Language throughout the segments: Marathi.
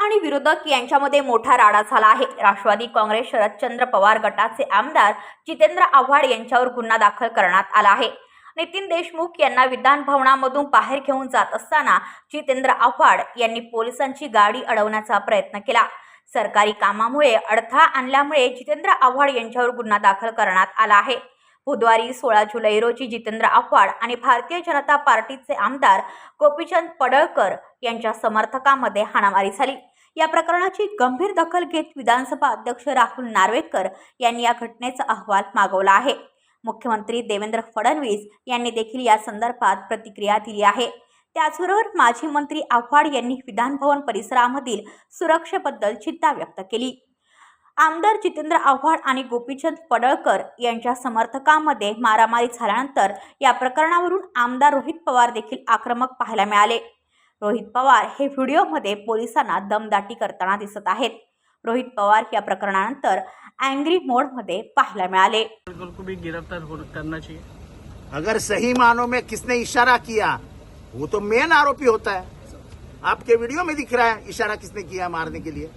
आणि विरोधक यांच्यामध्ये मोठा राडा झाला आहे. राष्ट्रवादी काँग्रेस शरदचंद्र पवार गटाचे आमदार जितेंद्र आव्हाड यांच्यावर गुन्हा दाखल करण्यात आला आहे. नितीन देशमुख यांना विधान भवनामधून बाहेर घेऊन जात असताना जितेंद्र आव्हाड यांनी पोलिसांची गाडी अडवण्याचा प्रयत्न केला. सरकारी कामामुळे अडथळा आणल्यामुळे जितेंद्र आव्हाड यांच्यावर गुन्हा दाखल करण्यात आला आहे. बुधवारी सोळा जुलै रोजी जितेंद्र आव्हाड आणि भारतीय जनता पार्टीचे आमदार गोपीचंद पडळकर यांच्या समर्थकामध्ये हाणामारी झाली. या प्रकरणाची गंभीर दखल घेत विधानसभा अध्यक्ष राहुल नार्वेकर यांनी या घटनेचा अहवाल मागवला आहे. मुख्यमंत्री देवेंद्र फडणवीस यांनी देखील या संदर्भात प्रतिक्रिया दिली आहे. त्याचबरोबर माजी मंत्री आव्हाड यांनी विधानभवन परिसरामधील सुरक्षेबद्दल चिंता व्यक्त केली. आमदार जितेंद्र आव्हाड आणि गोपीचंद पडळकर यांच्या समर्थकांमध्ये मारामारी झाल्यानंतर या प्रकरणावरून आमदार रोहित पवार देखील आक्रमक पाहायला मिळाले. रोहित पवार हे व्हिडिओमध्ये पोलिसांना दमदाटी करताना दिसत आहेत. रोहित पवार या प्रकरणानंतर अँग्री मोडमध्ये पाहायला मिळाले. बिल्कुल को भी गिरफ़्तार करना चाहिए अगर सही मानों में किसने इशारा किया वो तो मेन आरोपी होता है। आपके वीडियो में दिख रहा है इशारा किसने किया मारने के लिए।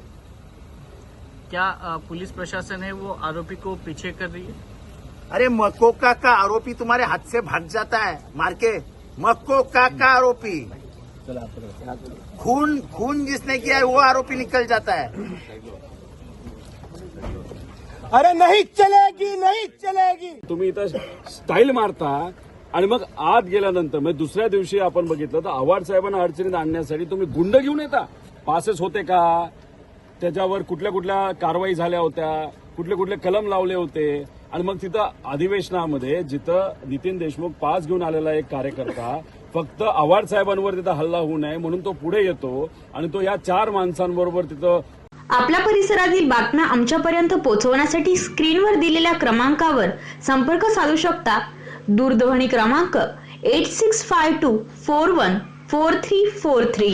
क्या पुलिस प्रशासन है वो आरोपी को पीछे कर रही है? अरे मकोका का आरोपी तुम्हारे हाथ से भाग जाता है। मार के। मकोका का आरोपी। खून खून जिसने किया है वो आरोपी निकल जाता है। अरे नहीं चलेगी नहीं चलेगी। तुम्ही इथं स्टाईल मारता आणि मग आत गेल्यानंतर म्हणजे दुसऱ्या दिवशी आपण बघितलं तर आव्हाड साहेबांना अडचणीत आणण्यासाठी तुम्ही गुंड घेऊन येता. पासेस होते का? त्याच्यावर कुठल्या कुठल्या कारवाई झाल्या होत्या? कुठले कुठले कलम लावले होते? आणि मग तिथं अधिवेशनामध्ये जिथं नितीन देशमुख पास घेऊन आलेला एक कार्यकर्ता फक्त आव्हाड साहेबांवर तिथं हल्ला होऊ नये म्हणून तो पुढे येतो आणि तो या चार माणसांबरोबर तिथं आपल्या परिसरातील बातम्या आमच्यापर्यंत पोहोचवण्यासाठी स्क्रीनवर दिलेल्या क्रमांकावर संपर्क साधू शकता. दूरध्वनी क्रमांक eight six five two four one four three four three